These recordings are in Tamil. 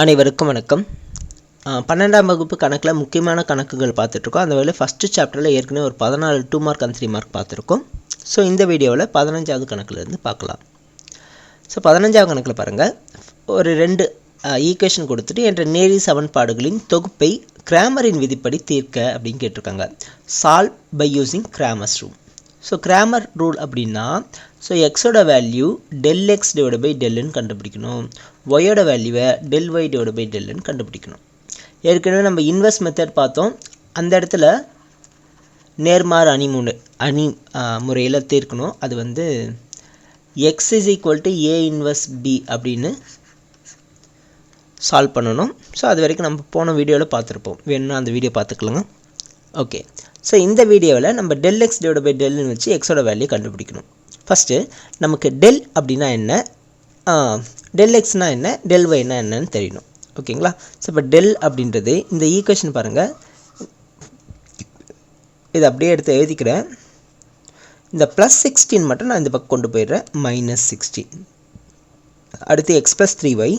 அனைவருக்கும் வணக்கம். பன்னெண்டாம் வகுப்பு கணக்கில் முக்கியமான கணக்குகள் பார்த்துட்ருக்கோம். அந்த வேலை ஃபஸ்ட்டு சாப்டரில் ஏற்கனவே ஒரு பதினாலு two mark and three mark பார்த்துருக்கோம். ஸோ இந்த வீடியோவில் பதினஞ்சாவது கணக்கிலிருந்து பார்க்கலாம். ஸோ பதினஞ்சாவது கணக்கில் பாருங்கள் ஒரு ரெண்டு ஈக்குவேஷன் கொடுத்துட்டு என்ற நேரி சமன்பாடுகளின் தொகுப்பை கிராமரின் விதிப்படி தீர்க்க அப்படின்னு கேட்டிருக்காங்க. Solve by using Cramer's rule so Cramer rule அப்படின்னா ஸோ எக்ஸோட value del X divide by டெல்லுன்னு கண்டுபிடிக்கணும். ஒயோட வேல்யூவை டெல் ஒய் டிவைட் பை டெல்லுன்னு கண்டுபிடிக்கணும். ஏற்கனவே நம்ம இன்வெஸ்ட் மெத்தட் பார்த்தோம். அந்த இடத்துல நேர்மாறு அணி அணி முறையில் தீர்க்கணும். அது வந்து X is equal to A inverse B அப்படின்னு சால்வ் பண்ணணும். ஸோ அது வரைக்கும் நம்ம போன வீடியோவில் பார்த்துருப்போம். வேணும்னா அந்த வீடியோ பார்த்துக்கலாங்க. ஓகே ஸோ இந்த வீடியோவில் நம்ம டெல் எக்ஸ் டிவைட் பை டெல்னு வச்சு எக்ஸோட வேல்யூ கண்டுபிடிக்கணும். ஃபஸ்ட்டு நமக்கு டெல் அப்படின்னா என்ன? டெல் எக்ஸ்னால் என்ன? டெல் ஒய்னா என்னன்னு தெரியணும். ஓகேங்களா ஸோ இப்போ டெல் அப்படின்றது இந்த ஈக்குவேஷன் பாருங்கள் இதை அப்படியே எடுத்து எழுதிக்கிறேன். இந்த ப்ளஸ் சிக்ஸ்டீன் மட்டும் நான் இந்த பக்கம் கொண்டு போயிடுறேன். மைனஸ் சிக்ஸ்டீன் அடுத்து எக்ஸ் ப்ளஸ் த்ரீ ஒய்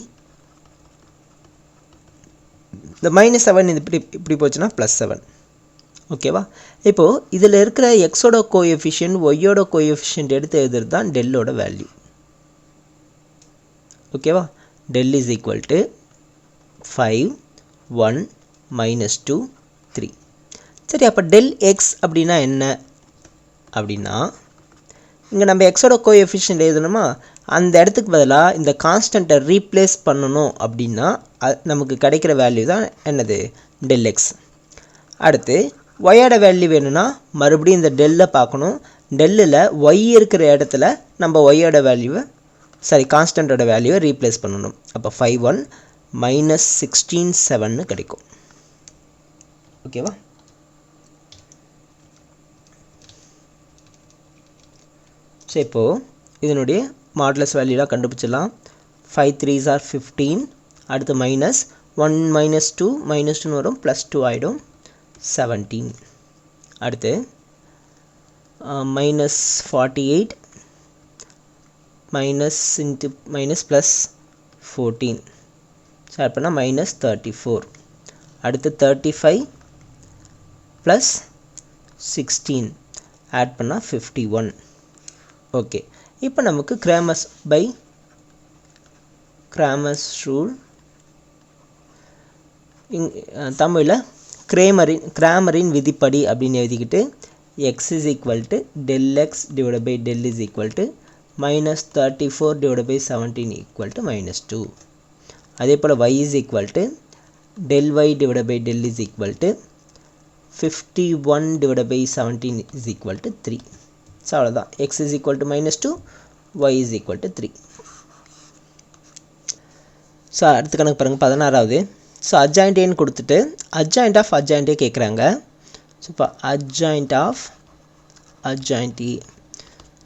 இந்த மைனஸ் செவன் இது இப்படி இப்படி போச்சுன்னா ப்ளஸ் செவன் ஓகேவா? இப்போது இதில் இருக்கிற எக்ஸோட கோஎஃபிஷியன்ட் ஒய்யோட கோஎஃபிஷியன்ட் எடுத்து எழுதுறது தான் டெல்லோட வேல்யூ ஓகேவா? Del is equal to five one minus two three சரி அப்போ டெல் எக்ஸ் அப்படின்னா என்ன? அப்படின்னா இங்கே நம்ம எக்ஸோட கோஎஃபிஷியன்ட் எழுதணுமா? அந்த இடத்துக்கு பதிலாக இந்த கான்ஸ்டண்ட்டை ரீப்ளேஸ் பண்ணணும் அப்படின்னா நமக்கு கிடைக்கிற வேல்யூ தான் என்னது? டெல் எக்ஸ் அடுத்து ஒயோட வேல்யூ வேணும்னா மறுபடியும் இந்த டெல்லை பார்க்கணும். டெல்லில் ஒய் இருக்கிற இடத்துல நம்ம ஒய்யோட வேல்யூவை சாரி கான்ஸ்டண்ட்டோட வேல்யூவை ரீப்ளேஸ் பண்ணணும். அப்போ ஃபைவ் ஒன் மைனஸ் சிக்ஸ்டீன் செவன்னு கிடைக்கும். ஓகேவா ஸோ இப்போது இதனுடைய மாடலஸ் வேல்யூலாம் கண்டுபிடிச்சிடலாம். ஃபைவ் த்ரீஸ் ஆர் ஃபிஃப்டீன் அடுத்து minus one minus two minus டூன்னு வரும் ப்ளஸ் டூ ஆகிடும் செவன்டீன் அடுத்து minus forty eight minus into minus plus fourteen share பண்ணால் மைனஸ் தேர்ட்டி ஃபோர் அடுத்து thirty five plus sixteen add பண்ணால் ஃபிஃப்டி ஒன் ஓகே இப்போ நமக்கு கிராமஸ் பை கிராமஸ் ரூல் இங் தமிழில் கிரேமரின் கிராமரின் விதிப்படி அப்படின்னு எழுதிக்கிட்டு X is equal to del X divide by del is equal to minus thirty four divide by seventeen equal to minus two அதே போல் Y is equal to del Y divide by del is equal to fifty one divide by seventeen is equal to three so அவ்வளோதான் X is equal to minus two Y is equal to three so அடுத்த கணக்கு பாருங்கள் பதினாறாவது. ஸோ அட்ஜாயின்டேன்னு கொடுத்துட்டு அட்ஜாயிண்ட் ஆஃப் அட்ஜாயிண்டே கேட்குறாங்க ஸோ இப்போ அட்ஜாயிண்ட் ஆஃப் அட்ஜாயிண்ட்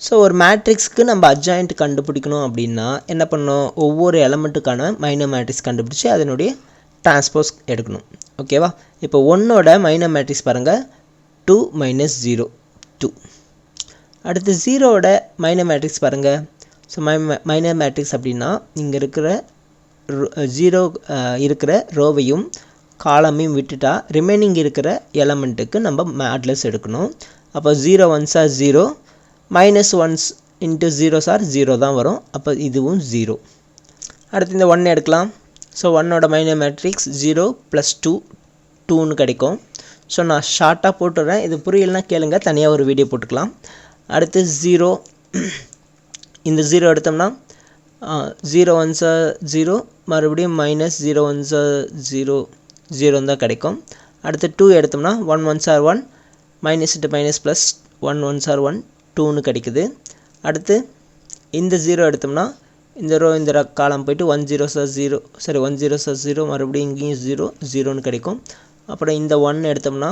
ஸோ ஒரு மேட்ரிக்ஸ்க்கு நம்ம அட்ஜாயிண்ட் கண்டுபிடிக்கணும் அப்படின்னா என்ன பண்ணணும்? ஒவ்வொரு எலமெண்ட்டுக்கான மைனர் மேட்ரிக்ஸ் கண்டுபிடிச்சி அதனுடைய டிரான்ஸ்போஸ் எடுக்கணும். ஓகேவா இப்போ ஒன்னோட மைனர் மேட்ரிக்ஸ் பாருங்கள் டூ மைனஸ் ஜீரோ டூ அடுத்து ஜீரோவோட மைனர் மேட்ரிக்ஸ் பாருங்கள் ஸோ மை மைனர் மேட்ரிக்ஸ் அப்படின்னா இங்கே இருக்கிற ஜீரோ இருக்கிற ரோவையும் காலமையும் விட்டுட்டா ரிமைனிங் இருக்கிற எலமெண்ட்டுக்கு நம்ம மேட்லஸ் எடுக்கணும். அப்போ zero ones are zero minus ones into zeros are zero தான் வரும். அப்போ இதுவும் ஜீரோ அடுத்து இந்த ஒன் எடுக்கலாம். ஸோ ஒன்னோட minor matrix zero plus two டூன்னு கிடைக்கும். ஸோ நான் ஷார்ட்டாக போட்டுடுறேன் இது புரியலனா கேளுங்க. தனியாக ஒரு வீடியோ போட்டுக்கலாம். அடுத்து ஜீரோ இந்த ஜீரோ எடுத்தோம்னா ஜீரோ ஒன்ஸா ஜீரோ மறுபடியும் மைனஸ் ஜீரோ ஒன்ஸா ஜீரோ ஜீரோன்னு தான் கிடைக்கும். அடுத்து டூ எடுத்தோம்னா one ones are one minus into minus plus one ones are one டூன்னு கிடைக்குது. அடுத்து இந்த ஜீரோ எடுத்தோம்னா இந்த ரோ இந்த காலம் போயிட்டு ஒன் ஜீரோ சார் ஜீரோ சரி ஒன் ஜீரோ சார் ஜீரோ மறுபடியும் இங்கேயும் ஜீரோ ஜீரோன்னு கிடைக்கும். அப்புறம் இந்த ஒன் எடுத்தோம்னா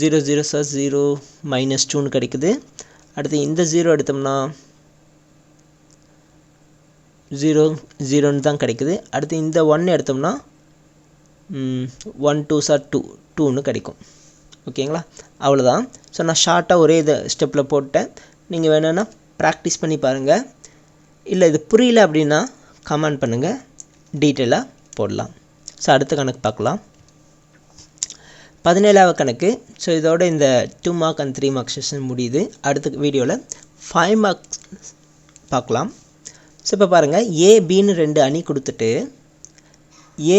zero zero sir zero minus டூன்னு கிடைக்குது. அடுத்து இந்த ஜீரோ எடுத்தோம்னா ஜீரோ ஜீரோன்னு தான் கிடைக்குது. அடுத்து இந்த ஒன் எடுத்தோம்னா ஒன் டூ சார் டூ டூன்னு கிடைக்கும். ஓகேங்களா? அவ்வளோதான் ஸோ நான் ஷார்ட்டாக ஒரே இதை ஸ்டெப்பில் போட்டேன். நீங்கள் வேணுன்னா ப்ராக்டிஸ் பண்ணி பாருங்கள் இல்லை இது புரியல அப்படின்னா கமெண்ட் பண்ணுங்கள் டீட்டெயிலாக போடலாம். ஸோ அடுத்த கணக்கு பார்க்கலாம். பதினேழாவது கணக்கு. ஸோ இதோட இந்த two mark and three mark session முடியுது. அடுத்த வீடியோவில் ஃபைவ் மார்க்ஸ் பார்க்கலாம். ஸோ இப்போ பாருங்கள் ஏபின்னு ரெண்டு அணி கொடுத்துட்டு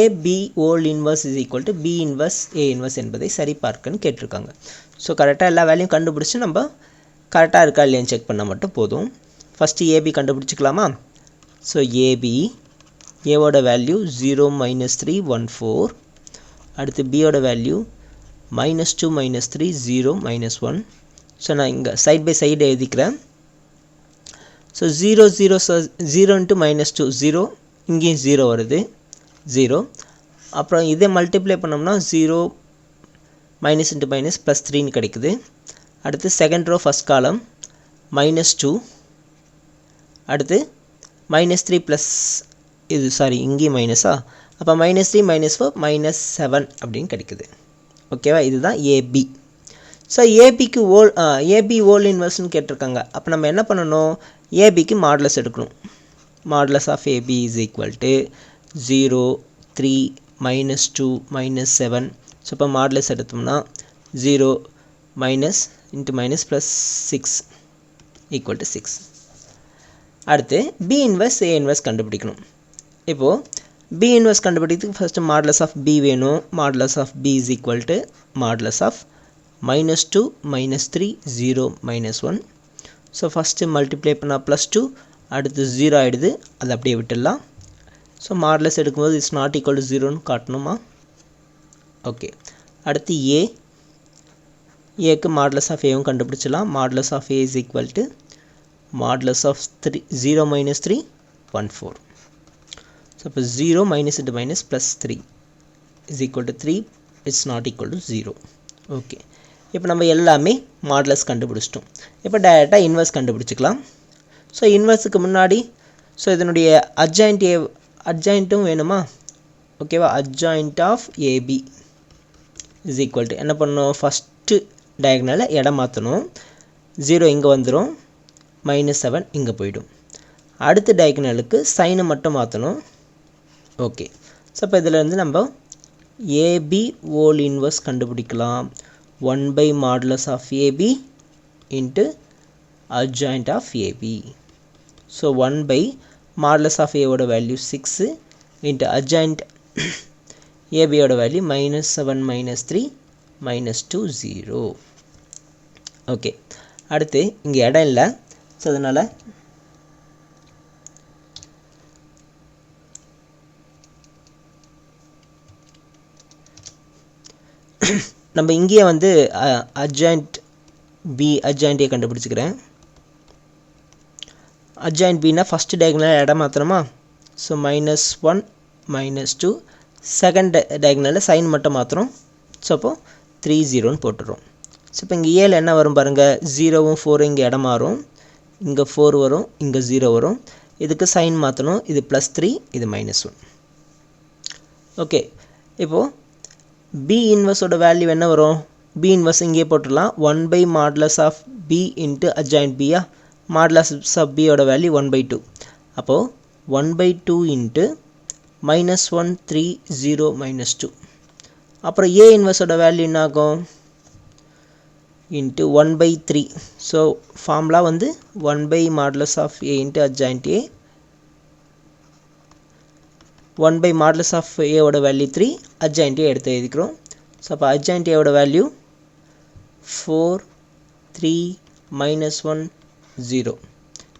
AB whole inverse is equal to B inverse A inverse என்பதை சரிபார்க்குன்னு கேட்டிருக்காங்க. ஸோ கரெக்டாக எல்லா வேலையும் கண்டுபிடிச்சி நம்ம கரெக்டாக இருக்கா இல்லையான்னு செக் பண்ணால் மட்டும் போதும். ஃபஸ்ட்டு ஏபி கண்டுபிடிச்சிக்கலாமா? ஸோ ஏபி ஏவோட value zero minus three one four அடுத்து பியோட value minus two minus three zero minus one so நான் இங்கே சைட் பை சைடு எழுதிக்கிறேன். So zero zero zero into minus two zero இங்கேயும் ஜீரோ வருது. ஜீரோ அப்புறம் இதே மல்டிப்ளை பண்ணோம்னா zero minus into minus plus த்ரீன்னு கிடைக்குது. அடுத்து second row first column minus two அடுத்து மைனஸ் த்ரீ ப்ளஸ் இது சாரி இங்கேயும் மைனஸா அப்போ minus three minus four minus seven அப்படின்னு கிடைக்குது. ஓகேவா இதுதான் ஏபி ஸோ ஏபிக்கு ஓல் ஏபி ஓல் இன்வெர்ஸ்னு கேட்டிருக்காங்க. அப்போ நம்ம என்ன பண்ணணும்? ஏபிக்கு மாடலஸ் எடுக்கணும். Modulus of AB is equal to zero three minus two minus seven so இப்போ மாடலஸ் எடுத்தோம்னா zero minus into minus plus six equal to six அடுத்து பி இன்வெர்ஸ் ஏ இன்வெர்ஸ் கண்டுபிடிக்கணும். இப்போது பி இன்வெர்ஸ் கண்டுபிடிக்கிறதுக்கு ஃபஸ்ட்டு மாடலஸ் ஆஃப் பி வேணும். Modulus of B is equal to modulus of minus two minus three zero minus one so first multiply பண்ணால் ப்ளஸ் டூ அடுத்து ஜீரோ ஆகிடுது அதை அப்படியே விட்டுடலாம். ஸோ மாடலஸ் எடுக்கும்போது இட்ஸ் நாட் ஈக்குவல் டு ஜீரோன்னு காட்டணுமா? ஓகே அடுத்து ஏ ஏக்கு மாடலஸ் ஆஃப் ஏவும் கண்டுபிடிச்சிடலாம். Modulus of A is equal to modulus of three zero minus three one four so இப்போ zero minus into minus plus three is equal to three it's not equal to zero okay இப்போ நம்ம எல்லாமே மாடலஸ் கண்டுபிடிச்சிட்டோம். இப்போ டைரெக்டாக இன்வெர்ஸ் கண்டுபிடிச்சிக்கலாம். ஸோ இன்வெர்ஸுக்கு முன்னாடி ஸோ இதனுடைய அட்ஜாயிண்ட் ஏ அட்ஜாயிண்ட்டும் வேணுமா? ஓகேவா adjoint of AB is equal to என்ன பண்ணணும் ஃபஸ்ட்டு டயக்னலில் இடம் மாற்றணும் ஜீரோ இங்கே வந்துடும் மைனஸ் செவன் இங்கே போயிடும். அடுத்த டயக்னலுக்கு சைனை மட்டும் மாற்றணும் ஓகே ஸோ இப்போ இதிலேருந்து நம்ம ஏபி ஓல் இன்வர்ஸ் கண்டுபிடிக்கலாம். One by AB of AB into AB. Of AB so one by A of value value six into adjoint ஏபியோட value minus seven minus three minus two zero okay அடுத்து இங்கே இடம் இல்லை ஸோ அதனால் நம்ம இங்கேயே வந்து அட்ஜாயிண்ட் பி அட்ஜாயிண்ட் கண்டுபிடிச்சிக்கிறேன். அட்ஜாயிண்ட் பின்னா ஃபஸ்ட்டு டயக்னலில் இடம் மாற்றணுமா so minus one minus two second டயக்னலில் sign மட்டும் மாற்றுறோம் ஸோ அப்போது த்ரீ ஜீரோன்னு போட்டுடுறோம் ஸோ இப்போ இங்கே ஏழு என்ன வரும் பாருங்கள் ஜீரோவும் ஃபோரும் இங்கே இடம் மாறும். இங்கே ஃபோர் வரும் இங்கே ஜீரோ வரும். இதுக்கு சைன் மாற்றணும் இது ப்ளஸ் த்ரீ இது மைனஸ் ஒன் ஓகே இப்போது பி இன்வர்ஸோட வேல்யூ என்ன வரும்? பி இன்வர்ஸ் இங்கேயே போட்டுடலாம். One by modulus of B into adjoint Pia modulus of பியோட வேல்யூ ஒன் பை டூ அப்போது one by two into minus one three zero minus two அப்புறம் ஏ இன்வர்ஸோட வேல்யூ என்ன ஆகும்? Into one by three so formula வந்து one by modulus of A into adjoint A one by modulus of ஏவோட வேல்யூ த்ரீ அட்ஜாயிண்ட் ஏ எடுத்து எழுதிக்கிறோம். ஸோ அப்போ அட்ஜாயிண்ட் ஏவோட value four three minus one zero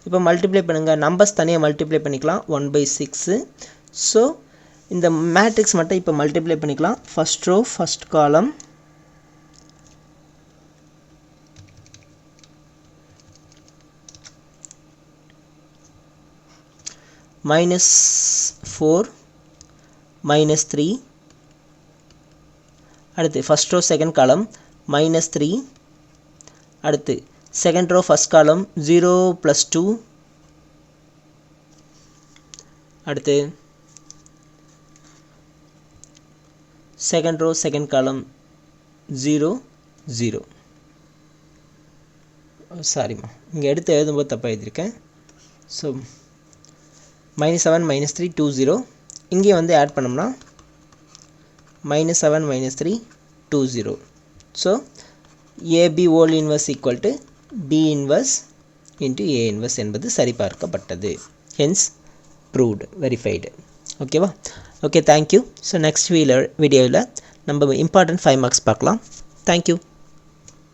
இப்போ மல்டிப்ளை பண்ணுங்கள் நம்பர்ஸ் தனியாக மல்டிப்ளை பண்ணிக்கலாம். ஒன் பை சிக்ஸு ஸோ இந்த மேட்ரிக்ஸ் மட்டும் இப்போ மல்டிப்ளை பண்ணிக்கலாம். First row first column minus four minus 3 அடுத்து first row second column minus 3 அடுத்து second row first column 0 plus 2 அடுத்து second row second column 0 0 சாரிம்மா இங்கே எடுத்து எழுதும்போது தப்பாக எழுதியிருக்கேன் ஸோ minus 7 minus 3 2 0 இங்கே வந்து ஆட் பண்ணோம்னா minus seven minus three two zero so AB whole inverse equal to B inverse into A inverse என்பது சரிபார்க்கப்பட்டது. ஹென்ஸ் ப்ரூவ்டு வெரிஃபைடு ஓகேவா okay thank you so next wheeler வீடியோவில் நம்ம இம்பார்ட்டன்ட் ஃபைவ் மார்க்ஸ் பார்க்கலாம். Thank you